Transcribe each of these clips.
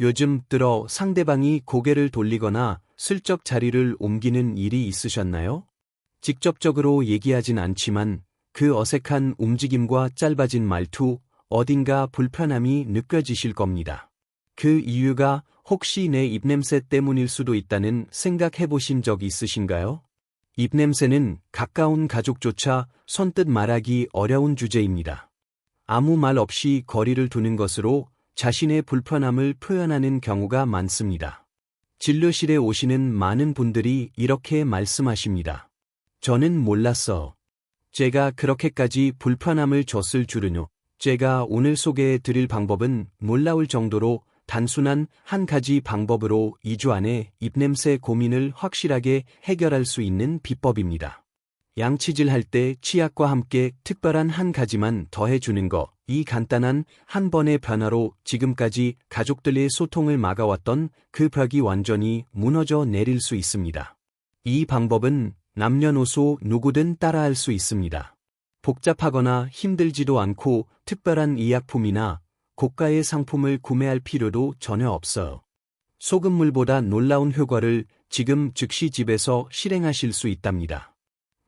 요즘 들어 상대방이 고개를 돌리거나 슬쩍 자리를 옮기는 일이 있으셨나요? 직접적으로 얘기하진 않지만 그 어색한 움직임과 짧아진 말투, 어딘가 불편함이 느껴지실 겁니다. 그 이유가 혹시 내 입냄새 때문일 수도 있다는 생각해 보신 적 있으신가요? 입냄새는 가까운 가족조차 선뜻 말하기 어려운 주제입니다. 아무 말 없이 거리를 두는 것으로 자신의 불편함을 표현하는 경우가 많습니다. 진료실에 오시는 많은 분들이 이렇게 말씀하십니다. 저는 몰랐어. 제가 그렇게까지 불편함을 줬을 줄은요. 제가 오늘 소개해 드릴 방법은 놀라울 정도로 단순한 한 가지 방법으로 2주 안에 입냄새 고민을 확실하게 해결할 수 있는 비법입니다. 양치질 할 때 치약과 함께 특별한 한 가지만 더해주는 거, 이 간단한 한 번의 변화로 지금까지 가족들의 소통을 막아왔던 그 벽이 완전히 무너져 내릴 수 있습니다. 이 방법은 남녀노소 누구든 따라할 수 있습니다. 복잡하거나 힘들지도 않고 특별한 의약품이나 고가의 상품을 구매할 필요도 전혀 없어요. 소금물보다 놀라운 효과를 지금 즉시 집에서 실행하실 수 있답니다.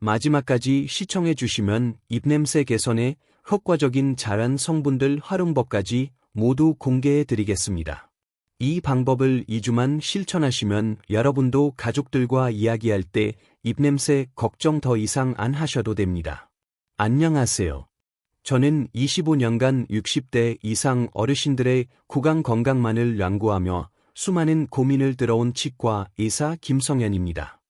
마지막까지 시청해 주시면 입냄새 개선에 효과적인 자란 성분들 활용법까지 모두 공개해 드리겠습니다. 이 방법을 2주만 실천하시면 여러분도 가족들과 이야기할 때 입냄새 걱정 더 이상 안 하셔도 됩니다. 안녕하세요. 저는 25년간 60대 이상 어르신들의 구강 건강만을 연구하며 수많은 고민을 들어온 치과 의사 김성현입니다.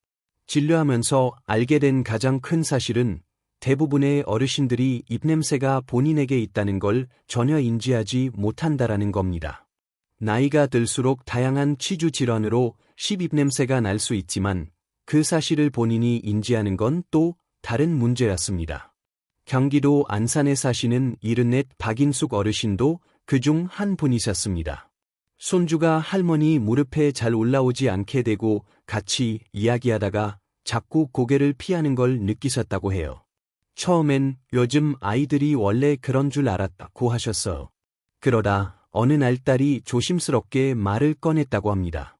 진료하면서 알게 된 가장 큰 사실은 대부분의 어르신들이 입냄새가 본인에게 있다는 걸 전혀 인지하지 못한다라는 겁니다. 나이가 들수록 다양한 치주 질환으로 십입냄새가 날 수 있지만 그 사실을 본인이 인지하는 건 또 다른 문제였습니다. 경기도 안산에 사시는 74 박인숙 어르신도 그 중 한 분이셨습니다. 손주가 할머니 무릎에 잘 올라오지 않게 되고 같이 이야기하다가 자꾸 고개를 피하는 걸 느끼셨다고 해요. 처음엔 요즘 아이들이 원래 그런 줄 알았다고 하셨어. 그러다 어느 날 딸이 조심스럽게 말을 꺼냈다고 합니다.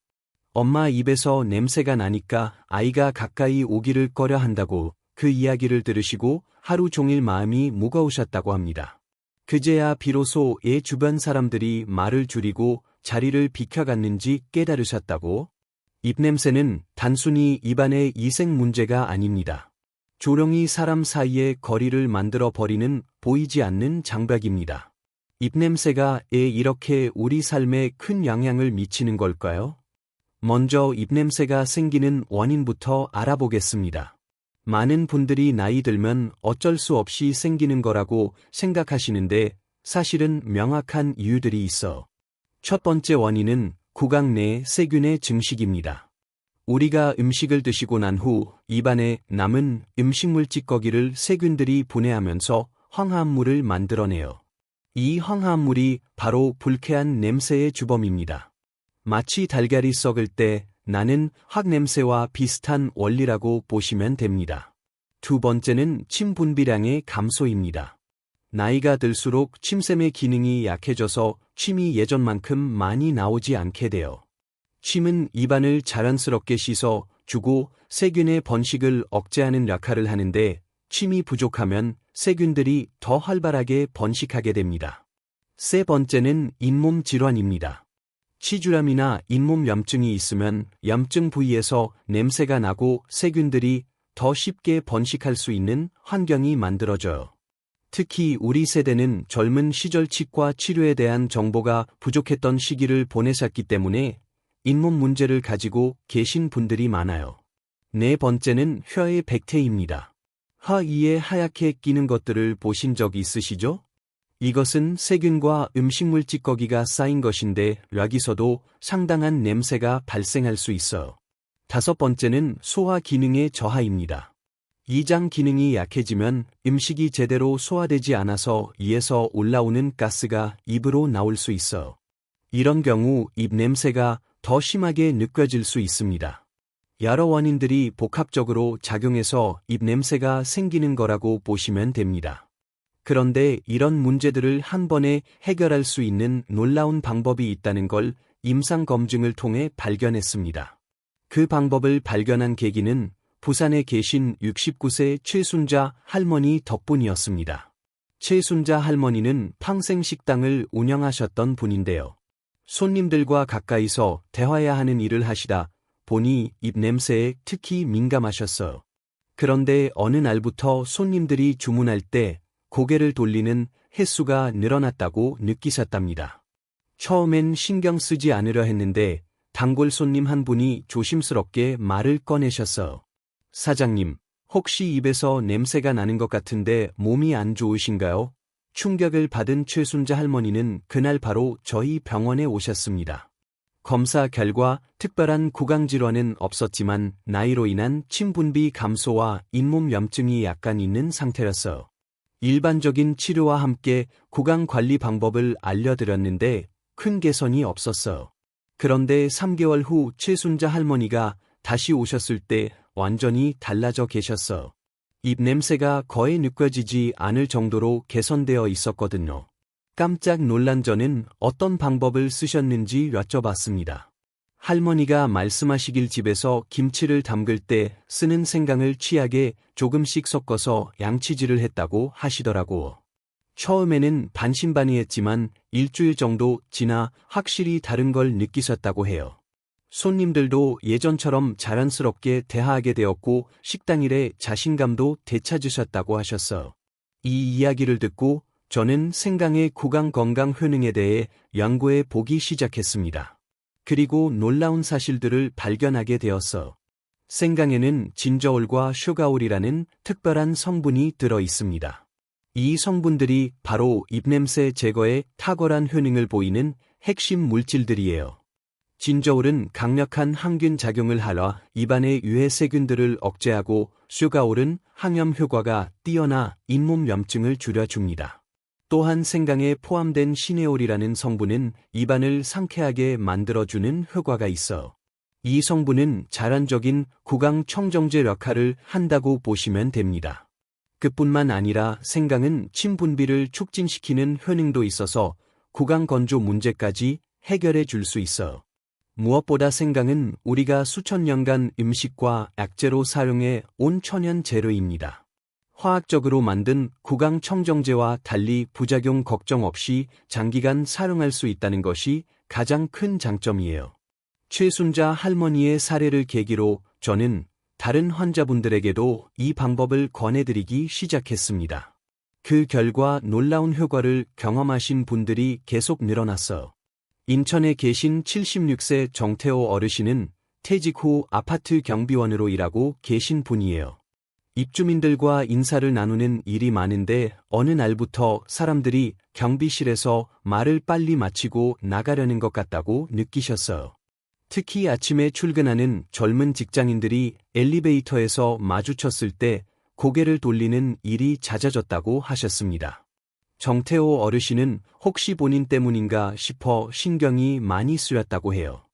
엄마 입에서 냄새가 나니까 아이가 가까이 오기를 꺼려 한다고 그 이야기를 들으시고 하루 종일 마음이 무거우셨다고 합니다. 그제야 비로소 애 주변 사람들이 말을 줄이고 자리를 비켜갔는지 깨달으셨다고 입냄새는 단순히 입안의 이생 문제가 아닙니다. 조롱이 사람 사이에 거리를 만들어 버리는 보이지 않는 장벽입니다. 입냄새가 애 이렇게 우리 삶에 큰 영향을 미치는 걸까요? 먼저 입냄새가 생기는 원인부터 알아보겠습니다. 많은 분들이 나이 들면 어쩔 수 없이 생기는 거라고 생각하시는데 사실은 명확한 이유들이 있어. 첫 번째 원인은 구강 내 세균의 증식입니다. 우리가 음식을 드시고 난 후 입안에 남은 음식물 찌꺼기를 세균들이 분해하면서 황화합물을 만들어내요. 이 황화합물이 바로 불쾌한 냄새의 주범입니다. 마치 달걀이 썩을 때 나는 확 냄새와 비슷한 원리라고 보시면 됩니다. 두 번째는 침 분비량의 감소입니다. 나이가 들수록 침샘의 기능이 약해져서 침이 예전만큼 많이 나오지 않게 돼요. 침은 입안을 자연스럽게 씻어 주고 세균의 번식을 억제하는 역할을 하는데 침이 부족하면 세균들이 더 활발하게 번식하게 됩니다. 세 번째는 잇몸 질환입니다. 치주염이나 잇몸 염증이 있으면 염증 부위에서 냄새가 나고 세균들이 더 쉽게 번식할 수 있는 환경이 만들어져요. 특히 우리 세대는 젊은 시절 치과 치료에 대한 정보가 부족했던 시기를 보내셨기 때문에 잇몸 문제를 가지고 계신 분들이 많아요. 네 번째는 혀의 백태입니다. 혀 위에 하얗게 끼는 것들을 보신 적 있으시죠? 이것은 세균과 음식물 찌꺼기가 쌓인 것인데 여기서도 상당한 냄새가 발생할 수 있어. 다섯 번째는 소화 기능의 저하입니다. 이장 기능이 약해지면 음식이 제대로 소화되지 않아서 이에서 올라오는 가스가 입으로 나올 수 있어. 이런 경우 입 냄새가 더 심하게 느껴질 수 있습니다. 여러 원인들이 복합적으로 작용해서 입 냄새가 생기는 거라고 보시면 됩니다. 그런데 이런 문제들을 한 번에 해결할 수 있는 놀라운 방법이 있다는 걸 임상 검증을 통해 발견했습니다. 그 방법을 발견한 계기는 부산에 계신 69세 최순자 할머니 덕분이었습니다. 최순자 할머니는 평생 식당을 운영하셨던 분인데요. 손님들과 가까이서 대화해야 하는 일을 하시다 보니 입냄새에 특히 민감하셨어요. 그런데 어느 날부터 손님들이 주문할 때 고개를 돌리는 횟수가 늘어났다고 느끼셨답니다. 처음엔 신경 쓰지 않으려 했는데 단골 손님 한 분이 조심스럽게 말을 꺼내셨어요. 사장님, 혹시 입에서 냄새가 나는 것 같은데 몸이 안 좋으신가요? 충격을 받은 최순자 할머니는 그날 바로 저희 병원에 오셨습니다. 검사 결과 특별한 구강질환은 없었지만 나이로 인한 침분비 감소와 잇몸 염증이 약간 있는 상태였어요. 일반적인 치료와 함께 구강 관리 방법을 알려드렸는데 큰 개선이 없었어요. 그런데 3개월 후 최순자 할머니가 다시 오셨을 때 완전히 달라져 계셨어요. 입 냄새가 거의 느껴지지 않을 정도로 개선되어 있었거든요. 깜짝 놀란 저는 어떤 방법을 쓰셨는지 여쭤봤습니다. 할머니가 말씀하시길 집에서 김치를 담글 때 쓰는 생강을 취하게 조금씩 섞어서 양치질을 했다고 하시더라고. 처음에는 반신반의했지만 일주일 정도 지나 확실히 다른 걸 느끼셨다고 해요. 손님들도 예전처럼 자연스럽게 대화하게 되었고 식당 일에 자신감도 되찾으셨다고 하셨어. 이 이야기를 듣고 저는 생강의 구강 건강 효능에 대해 연구해 보기 시작했습니다. 그리고 놀라운 사실들을 발견하게 되었어. 생강에는 진저올과 슈가올이라는 특별한 성분이 들어 있습니다. 이 성분들이 바로 입냄새 제거에 탁월한 효능을 보이는 핵심 물질들이에요. 진저올은 강력한 항균 작용을 하러 입안의 유해 세균들을 억제하고 슈가올은 항염 효과가 뛰어나 잇몸 염증을 줄여줍니다. 또한 생강에 포함된 시네올이라는 성분은 입안을 상쾌하게 만들어주는 효과가 있어 이 성분은 자란적인 구강 청정제 역할을 한다고 보시면 됩니다. 그뿐만 아니라 생강은 침 분비를 촉진시키는 효능도 있어서 구강 건조 문제까지 해결해 줄 수 있어. 무엇보다 생강은 우리가 수천 년간 음식과 약재로 사용해 온 천연 재료입니다. 화학적으로 만든 구강 청정제와 달리 부작용 걱정 없이 장기간 사용할 수 있다는 것이 가장 큰 장점이에요. 최순자 할머니의 사례를 계기로 저는 다른 환자분들에게도 이 방법을 권해드리기 시작했습니다. 그 결과 놀라운 효과를 경험하신 분들이 계속 늘어났어요. 인천에 계신 76세 정태호 어르신은 퇴직 후 아파트 경비원으로 일하고 계신 분이에요. 입주민들과 인사를 나누는 일이 많은데 어느 날부터 사람들이 경비실에서 말을 빨리 마치고 나가려는 것 같다고 느끼셨어요. 특히 아침에 출근하는 젊은 직장인들이 엘리베이터에서 마주쳤을 때 고개를 돌리는 일이 잦아졌다고 하셨습니다. 정태호 어르신은 혹시 본인 때문인가 싶어 신경이 많이 쓰였다고 해요.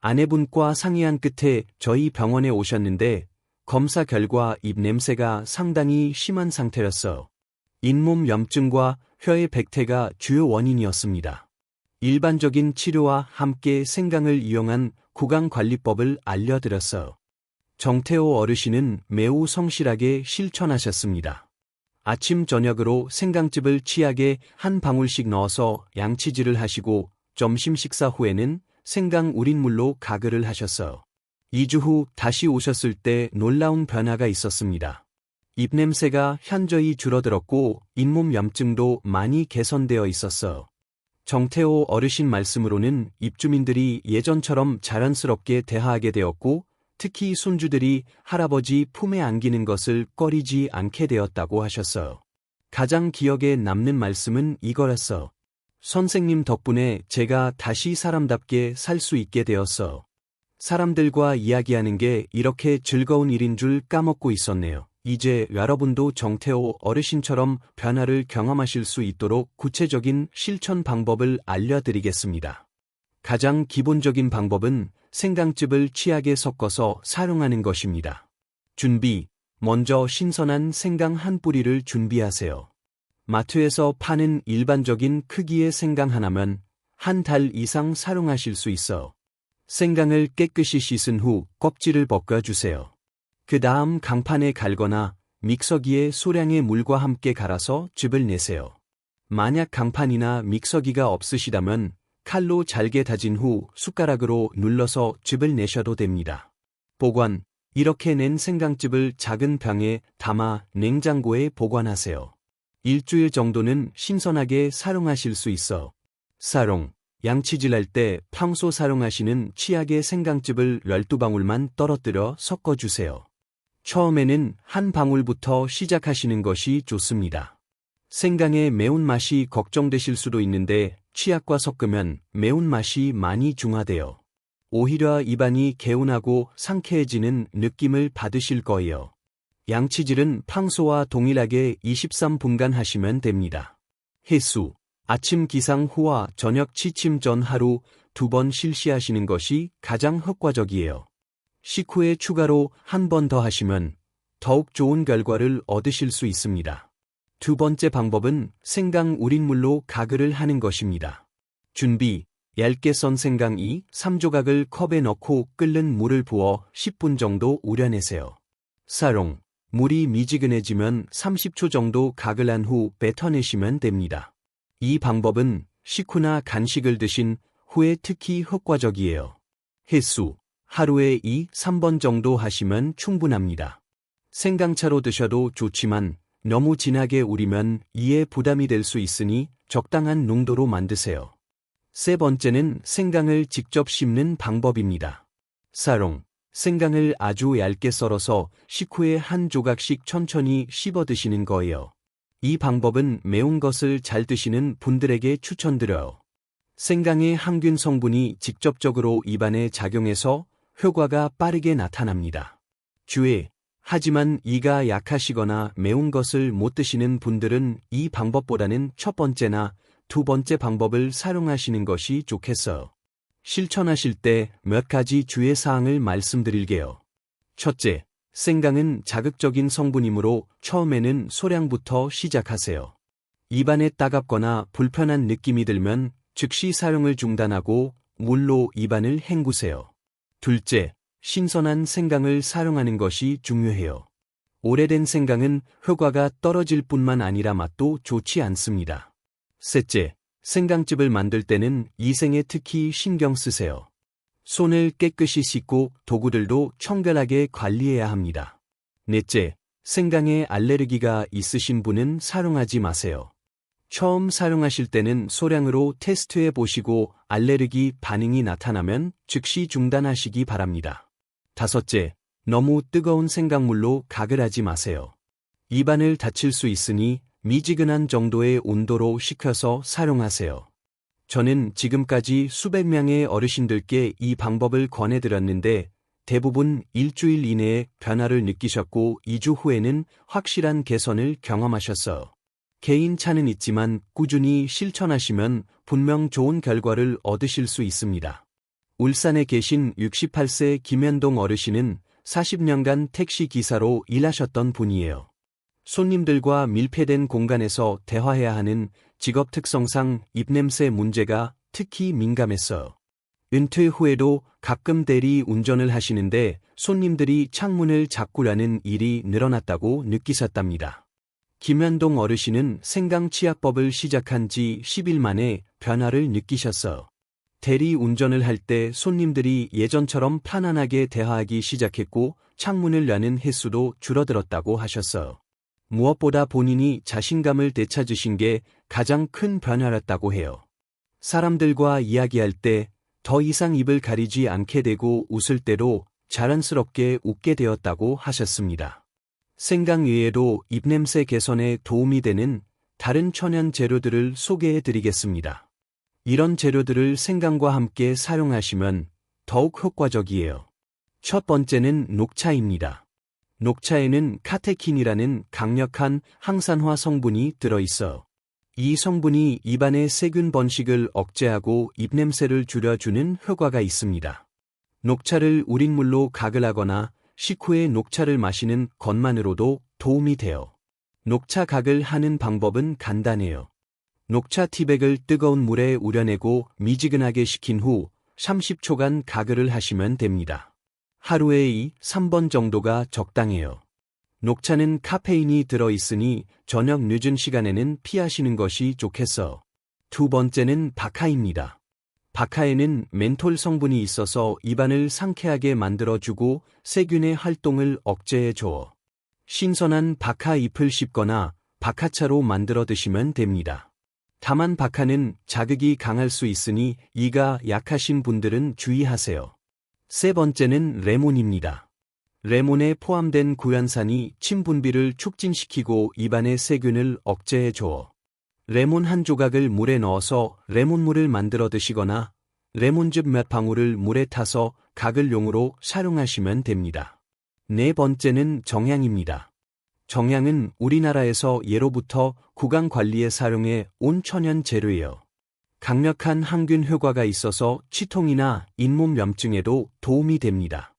아내분과 상의한 끝에 저희 병원에 오셨는데 검사 결과 입 냄새가 상당히 심한 상태였어. 잇몸 염증과 혀의 백태가 주요 원인이었습니다. 일반적인 치료와 함께 생강을 이용한 구강관리법을 알려드렸어. 정태호 어르신은 매우 성실하게 실천하셨습니다. 아침 저녁으로 생강즙을 치약에 한 방울씩 넣어서 양치질을 하시고 점심 식사 후에는 생강 우린 물로 가글을 하셨어요. 2주 후 다시 오셨을 때 놀라운 변화가 있었습니다. 입냄새가 현저히 줄어들었고 잇몸 염증도 많이 개선되어 있었어요. 정태호 어르신 말씀으로는 입주민들이 예전처럼 자연스럽게 대화하게 되었고 특히 손주들이 할아버지 품에 안기는 것을 꺼리지 않게 되었다고 하셨어요. 가장 기억에 남는 말씀은 이거였어. 선생님 덕분에 제가 다시 사람답게 살 수 있게 되었어. 사람들과 이야기하는 게 이렇게 즐거운 일인 줄 까먹고 있었네요. 이제 여러분도 정태호 어르신처럼 변화를 경험하실 수 있도록 구체적인 실천 방법을 알려드리겠습니다. 가장 기본적인 방법은 생강즙을 취하게 섞어서 사용하는 것입니다. 준비. 먼저 신선한 생강 한 뿌리를 준비하세요. 마트에서 파는 일반적인 크기의 생강 하나면 한 달 이상 사용하실 수 있어. 생강을 깨끗이 씻은 후 껍질을 벗겨주세요. 그 다음 강판에 갈거나 믹서기에 소량의 물과 함께 갈아서 즙을 내세요. 만약 강판이나 믹서기가 없으시다면 칼로 잘게 다진 후 숟가락으로 눌러서 즙을 내셔도 됩니다. 보관, 이렇게 낸 생강즙을 작은 병에 담아 냉장고에 보관하세요. 일주일 정도는 신선하게 사용하실 수 있어. 사용, 양치질할 때 평소 사용하시는 치약의 생강즙을 12방울만 떨어뜨려 섞어주세요. 처음에는 한 방울부터 시작하시는 것이 좋습니다. 생강의 매운맛이 걱정되실 수도 있는데 치약과 섞으면 매운맛이 많이 중화되어 오히려 입안이 개운하고 상쾌해지는 느낌을 받으실 거예요. 양치질은 평소와 동일하게 23분간 하시면 됩니다. 횟수 아침 기상 후와 저녁 취침 전 하루 두 번 실시하시는 것이 가장 효과적이에요. 식후에 추가로 한 번 더 하시면 더욱 좋은 결과를 얻으실 수 있습니다. 두 번째 방법은 생강 우린물로 가글을 하는 것입니다. 준비 얇게 썬 생강 2, 3조각을 컵에 넣고 끓는 물을 부어 10분 정도 우려내세요. 사용 물이 미지근해지면 30초 정도 가글한 후 뱉어내시면 됩니다. 이 방법은 식후나 간식을 드신 후에 특히 효과적이에요. 횟수 하루에 2, 3번 정도 하시면 충분합니다. 생강차로 드셔도 좋지만 너무 진하게 우리면 이에 부담이 될 수 있으니 적당한 농도로 만드세요. 세 번째는 생강을 직접 씹는 방법입니다. 사롱, 생강을 아주 얇게 썰어서 식후에 한 조각씩 천천히 씹어 드시는 거예요. 이 방법은 매운 것을 잘 드시는 분들에게 추천드려요. 생강의 항균 성분이 직접적으로 입안에 작용해서 효과가 빠르게 나타납니다. 주의, 하지만 이가 약하시거나 매운 것을 못 드시는 분들은 이 방법보다는 첫 번째나 두 번째 방법을 사용하시는 것이 좋겠어요. 실천하실 때 몇 가지 주의 사항을 말씀드릴게요. 첫째, 생강은 자극적인 성분이므로 처음에는 소량부터 시작하세요. 입안에 따갑거나 불편한 느낌이 들면 즉시 사용을 중단하고 물로 입안을 헹구세요. 둘째, 신선한 생강을 사용하는 것이 중요해요. 오래된 생강은 효과가 떨어질 뿐만 아니라 맛도 좋지 않습니다. 셋째, 생강즙을 만들 때는 이생에 특히 신경 쓰세요. 손을 깨끗이 씻고 도구들도 청결하게 관리해야 합니다. 넷째, 생강에 알레르기가 있으신 분은 사용하지 마세요. 처음 사용하실 때는 소량으로 테스트해 보시고 알레르기 반응이 나타나면 즉시 중단하시기 바랍니다. 다섯째, 너무 뜨거운 생강물로 각을 하지 마세요. 입안을 다칠 수 있으니 미지근한 정도의 온도로 식혀서 사용하세요. 저는 지금까지 수백 명의 어르신들께 이 방법을 권해드렸는데 대부분 일주일 이내에 변화를 느끼셨고 2주 후에는 확실한 개선을 경험하셨어요. 개인 차는 있지만 꾸준히 실천하시면 분명 좋은 결과를 얻으실 수 있습니다. 울산에 계신 68세 김현동 어르신은 40년간 택시 기사로 일하셨던 분이에요. 손님들과 밀폐된 공간에서 대화해야 하는 직업 특성상 입냄새 문제가 특히 민감했어요. 은퇴 후에도 가끔 대리 운전을 하시는데 손님들이 창문을 잡고라는 일이 늘어났다고 느끼셨답니다. 김현동 어르신은 생강치약법을 시작한 지 10일 만에 변화를 느끼셨어요. 대리 운전을 할 때 손님들이 예전처럼 편안하게 대화하기 시작했고 창문을 여는 횟수도 줄어들었다고 하셨어요. 무엇보다 본인이 자신감을 되찾으신 게 가장 큰 변화였다고 해요. 사람들과 이야기할 때 더 이상 입을 가리지 않게 되고 웃을 때도 자연스럽게 웃게 되었다고 하셨습니다. 생강 외에도 입냄새 개선에 도움이 되는 다른 천연 재료들을 소개해 드리겠습니다. 이런 재료들을 생강과 함께 사용하시면 더욱 효과적이에요. 첫 번째는 녹차입니다. 녹차에는 카테킨이라는 강력한 항산화 성분이 들어있어 이 성분이 입안의 세균 번식을 억제하고 입냄새를 줄여주는 효과가 있습니다. 녹차를 우린 물로 각을 하거나 식후에 녹차를 마시는 것만으로도 도움이 돼요. 녹차 각을 하는 방법은 간단해요. 녹차 티백을 뜨거운 물에 우려내고 미지근하게 식힌 후 30초간 가글을 하시면 됩니다. 하루에 2, 3번 정도가 적당해요. 녹차는 카페인이 들어있으니 저녁 늦은 시간에는 피하시는 것이 좋겠어. 두 번째는 바카입니다. 바카에는 멘톨 성분이 있어서 입안을 상쾌하게 만들어주고 세균의 활동을 억제해줘. 신선한 바카 잎을 씹거나 바카차로 만들어 드시면 됩니다. 다만 바카는 자극이 강할 수 있으니 이가 약하신 분들은 주의하세요. 세 번째는 레몬입니다. 레몬에 포함된 구연산이 침 분비를 촉진시키고 입안의 세균을 억제해 줘. 레몬 한 조각을 물에 넣어서 레몬물을 만들어 드시거나 레몬즙 몇 방울을 물에 타서 가글용으로 사용하시면 됩니다. 네 번째는 정향입니다. 정향은 우리나라에서 예로부터 구강 관리에 사용해 온 천연 재료예요. 강력한 항균 효과가 있어서 치통이나 잇몸 염증에도 도움이 됩니다.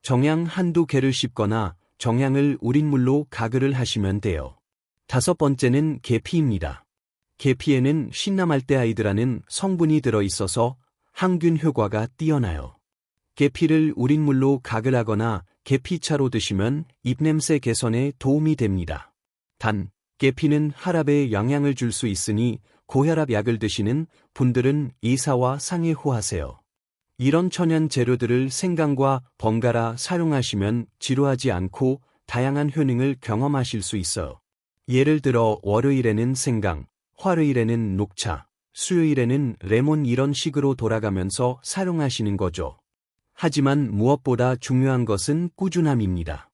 정향 한두 개를 씹거나 정향을 우린 물로 가글을 하시면 돼요. 다섯 번째는 계피입니다. 계피에는 신나말대아이드라는 성분이 들어있어서 항균 효과가 뛰어나요. 계피를 우린 물로 가글하거나 계피차로 드시면 입냄새 개선에 도움이 됩니다. 단, 계피는 혈압에 영향을 줄 수 있으니 고혈압 약을 드시는 분들은 의사와 상의호하세요. 이런 천연 재료들을 생강과 번갈아 사용하시면 지루하지 않고 다양한 효능을 경험하실 수 있어. 예를 들어 월요일에는 생강, 화요일에는 녹차, 수요일에는 레몬 이런 식으로 돌아가면서 사용하시는 거죠. 하지만 무엇보다 중요한 것은 꾸준함입니다.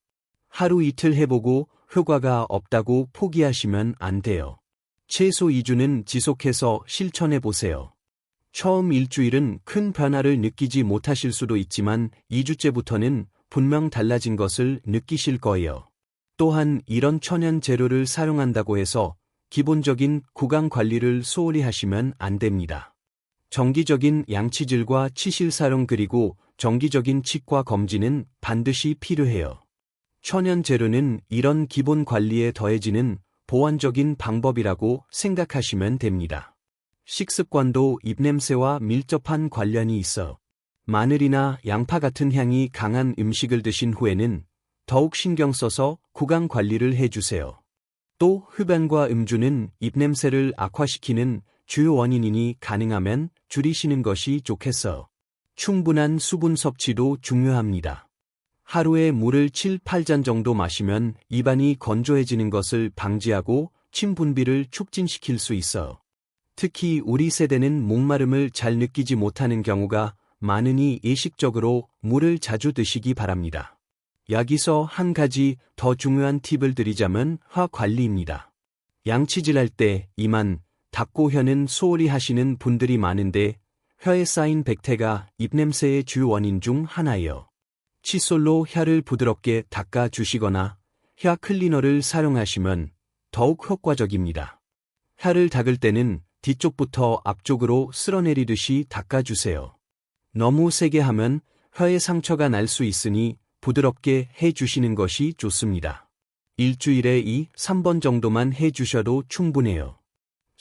하루 이틀 해보고 효과가 없다고 포기하시면 안 돼요. 최소 2주는 지속해서 실천해 보세요. 처음 일주일은 큰 변화를 느끼지 못하실 수도 있지만 2주째부터는 분명 달라진 것을 느끼실 거예요. 또한 이런 천연 재료를 사용한다고 해서 기본적인 구강 관리를 소홀히 하시면 안 됩니다. 정기적인 양치질과 치실 사용 그리고 정기적인 치과 검진은 반드시 필요해요. 천연 재료는 이런 기본 관리에 더해지는 보완적인 방법이라고 생각하시면 됩니다. 식습관도 입냄새와 밀접한 관련이 있어 마늘이나 양파 같은 향이 강한 음식을 드신 후에는 더욱 신경 써서 구강 관리를 해주세요. 또 흡연과 음주는 입냄새를 악화시키는 주요 원인이니 가능하면 줄이시는 것이 좋겠어. 충분한 수분 섭취도 중요합니다. 하루에 물을 7, 8잔 정도 마시면 입안이 건조해지는 것을 방지하고 침 분비를 촉진시킬 수 있어. 특히 우리 세대는 목마름을 잘 느끼지 못하는 경우가 많으니 의식적으로 물을 자주 드시기 바랍니다. 여기서 한 가지 더 중요한 팁을 드리자면 화 관리입니다. 양치질할 때 이만 닦고 혀는 소홀히 하시는 분들이 많은데 혀에 쌓인 백태가 입냄새의 주 원인 중 하나예요. 칫솔로 혀를 부드럽게 닦아 주시거나 혀 클리너를 사용하시면 더욱 효과적입니다. 혀를 닦을 때는 뒤쪽부터 앞쪽으로 쓸어내리듯이 닦아주세요. 너무 세게 하면 혀에 상처가 날 수 있으니 부드럽게 해주시는 것이 좋습니다. 일주일에 2, 3번 정도만 해주셔도 충분해요.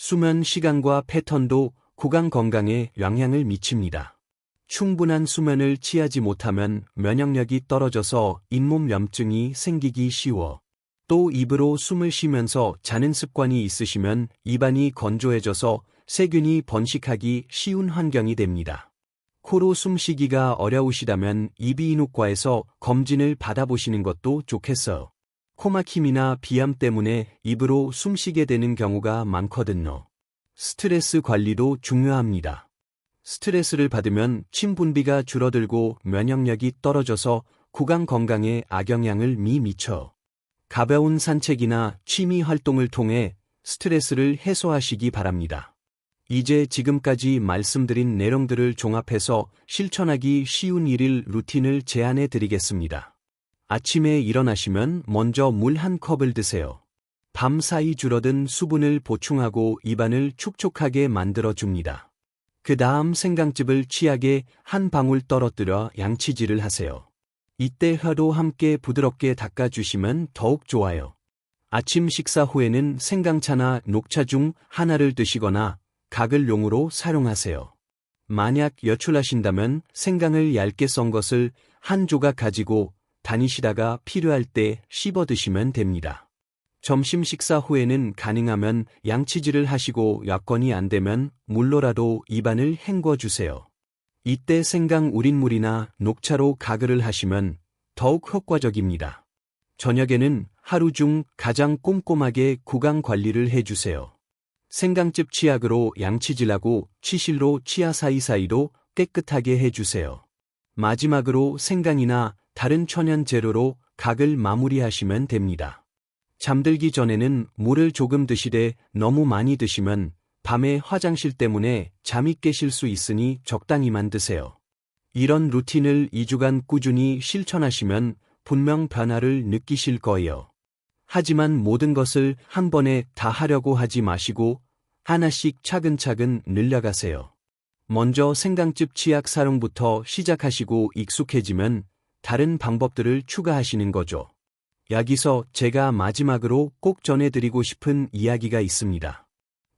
수면 시간과 패턴도 구강 건강에 영향을 미칩니다. 충분한 수면을 취하지 못하면 면역력이 떨어져서 잇몸 염증이 생기기 쉬워. 또 입으로 숨을 쉬면서 자는 습관이 있으시면 입안이 건조해져서 세균이 번식하기 쉬운 환경이 됩니다. 코로 숨쉬기가 어려우시다면 이비인후과에서 검진을 받아보시는 것도 좋겠어요. 코막힘이나 비암 때문에 입으로 숨쉬게 되는 경우가 많거든요. 스트레스 관리도 중요합니다. 스트레스를 받으면 침 분비가 줄어들고 면역력이 떨어져서 구강 건강에 악영향을 미 미쳐. 가벼운 산책이나 취미 활동을 통해 스트레스를 해소하시기 바랍니다. 이제 지금까지 말씀드린 내용들을 종합해서 실천하기 쉬운 일일 루틴을 제안해 드리겠습니다. 아침에 일어나시면 먼저 물 한 컵을 드세요. 밤 사이 줄어든 수분을 보충하고 입안을 촉촉하게 만들어 줍니다. 그 다음 생강즙을 취하게 한 방울 떨어뜨려 양치질을 하세요. 이때 혀도 함께 부드럽게 닦아주시면 더욱 좋아요. 아침 식사 후에는 생강차나 녹차 중 하나를 드시거나 각을 용으로 사용하세요. 만약 여출하신다면 생강을 얇게 썬 것을 한 조각 가지고 다니시다가 필요할 때 씹어 드시면 됩니다. 점심 식사 후에는 가능하면 양치질을 하시고 여건이 안 되면 물로라도 입안을 헹궈 주세요. 이때 생강 우린 물이나 녹차로 가글을 하시면 더욱 효과적입니다. 저녁에는 하루 중 가장 꼼꼼하게 구강 관리를 해주세요. 생강즙 치약으로 양치질하고 치실로 치아 사이사이로 깨끗하게 해주세요. 마지막으로 생강이나 다른 천연 재료로 각을 마무리하시면 됩니다. 잠들기 전에는 물을 조금 드시되 너무 많이 드시면 밤에 화장실 때문에 잠이 깨실 수 있으니 적당히만 드세요. 이런 루틴을 2주간 꾸준히 실천하시면 분명 변화를 느끼실 거예요. 하지만 모든 것을 한 번에 다 하려고 하지 마시고 하나씩 차근차근 늘려가세요. 먼저 생강즙 치약 사용부터 시작하시고 익숙해지면 다른 방법들을 추가하시는 거죠. 여기서 제가 마지막으로 꼭 전해드리고 싶은 이야기가 있습니다.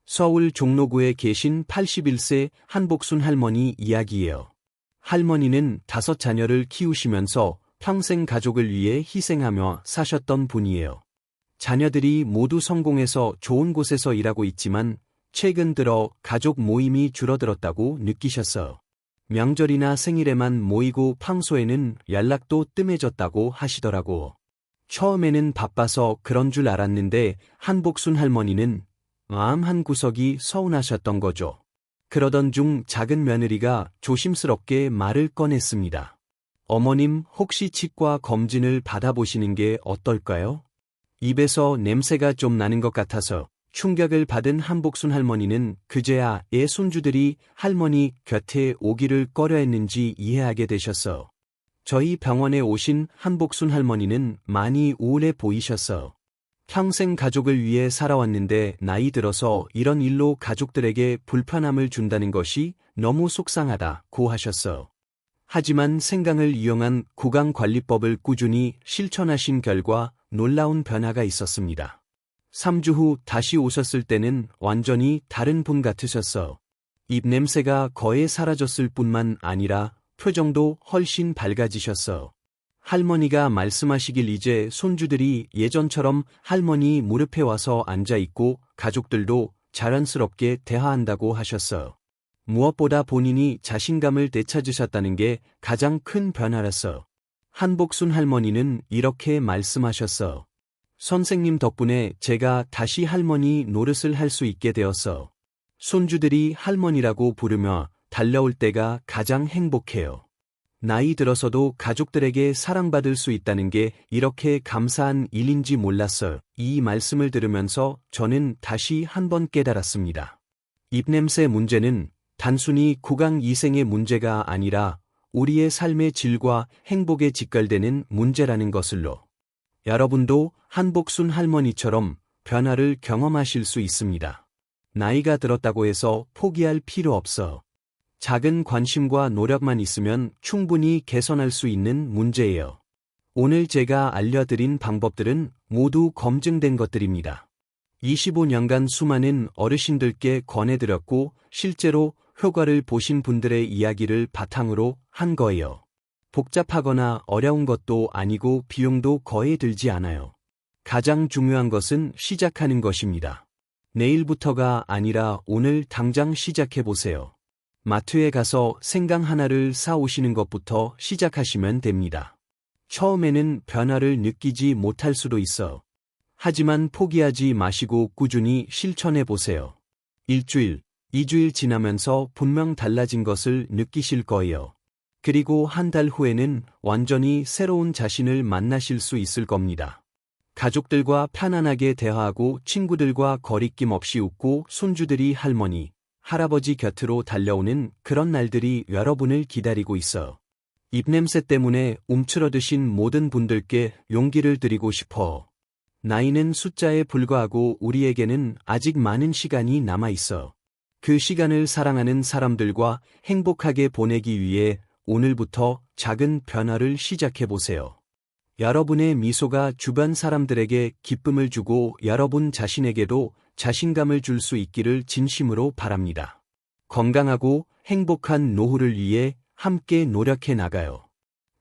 서울 종로구에 계신 81세 한복순 할머니 이야기예요. 할머니는 다섯 자녀를 키우시면서 평생 가족을 위해 희생하며 사셨던 분이에요. 자녀들이 모두 성공해서 좋은 곳에서 일하고 있지만 최근 들어 가족 모임이 줄어들었다고 느끼셨어요. 명절이나 생일에만 모이고 평소에는 연락도 뜸해졌다고 하시더라고. 처음에는 바빠서 그런 줄 알았는데 한복순 할머니는 마음 한 구석이 서운하셨던 거죠. 그러던 중 작은 며느리가 조심스럽게 말을 꺼냈습니다. 어머님 혹시 치과 검진을 받아보시는 게 어떨까요? 입에서 냄새가 좀 나는 것 같아서 충격을 받은 한복순 할머니는 그제야 애 손주들이 할머니 곁에 오기를 꺼려 했는지 이해하게 되셨어. 저희 병원에 오신 한복순 할머니는 많이 우울해 보이셨어. 평생 가족을 위해 살아왔는데 나이 들어서 이런 일로 가족들에게 불편함을 준다는 것이 너무 속상하다고 하셨어. 하지만 생강을 이용한 구강관리법을 꾸준히 실천하신 결과 놀라운 변화가 있었습니다. 3주 후 다시 오셨을 때는 완전히 다른 분 같으셨어. 입 냄새가 거의 사라졌을 뿐만 아니라 표정도 훨씬 밝아지셨어. 할머니가 말씀하시길 이제 손주들이 예전처럼 할머니 무릎에 와서 앉아있고 가족들도 자연스럽게 대화한다고 하셨어요. 무엇보다 본인이 자신감을 되찾으셨다는 게 가장 큰 변화였어요. 한복순 할머니는 이렇게 말씀하셨어. 선생님 덕분에 제가 다시 할머니 노릇을 할 수 있게 되었어. 손주들이 할머니라고 부르며 달려올 때가 가장 행복해요. 나이 들어서도 가족들에게 사랑받을 수 있다는 게 이렇게 감사한 일인지 몰랐어요. 이 말씀을 들으면서 저는 다시 한 번 깨달았습니다. 입냄새 문제는 단순히 구강 이생의 문제가 아니라 우리의 삶의 질과 행복에 직결되는 문제라는 것을로. 여러분도 한복순 할머니처럼 변화를 경험하실 수 있습니다. 나이가 들었다고 해서 포기할 필요 없어. 작은 관심과 노력만 있으면 충분히 개선할 수 있는 문제예요. 오늘 제가 알려드린 방법들은 모두 검증된 것들입니다. 25년간 수많은 어르신들께 권해드렸고 실제로 효과를 보신 분들의 이야기를 바탕으로 한 거예요. 복잡하거나 어려운 것도 아니고 비용도 거의 들지 않아요. 가장 중요한 것은 시작하는 것입니다. 내일부터가 아니라 오늘 당장 시작해보세요. 마트에 가서 생강 하나를 사오시는 것부터 시작하시면 됩니다. 처음에는 변화를 느끼지 못할 수도 있어. 하지만 포기하지 마시고 꾸준히 실천해 보세요. 일주일, 이주일 지나면서 분명 달라진 것을 느끼실 거예요. 그리고 한 달 후에는 완전히 새로운 자신을 만나실 수 있을 겁니다. 가족들과 편안하게 대화하고 친구들과 거리낌 없이 웃고 손주들이 할머니, 할아버지 곁으로 달려오는 그런 날들이 여러분을 기다리고 있어. 입냄새 때문에 움츠러드신 모든 분들께 용기를 드리고 싶어. 나이는 숫자에 불과하고 우리에게는 아직 많은 시간이 남아 있어. 그 시간을 사랑하는 사람들과 행복하게 보내기 위해 오늘부터 작은 변화를 시작해 보세요. 여러분의 미소가 주변 사람들에게 기쁨을 주고 여러분 자신에게도 자신감을 줄 수 있기를 진심으로 바랍니다. 건강하고 행복한 노후를 위해 함께 노력해 나가요.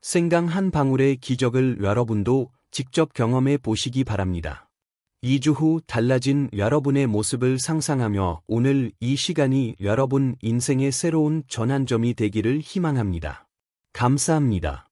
생강 한 방울의 기적을 여러분도 직접 경험해 보시기 바랍니다. 2주 후 달라진 여러분의 모습을 상상하며 오늘 이 시간이 여러분 인생의 새로운 전환점이 되기를 희망합니다. 감사합니다.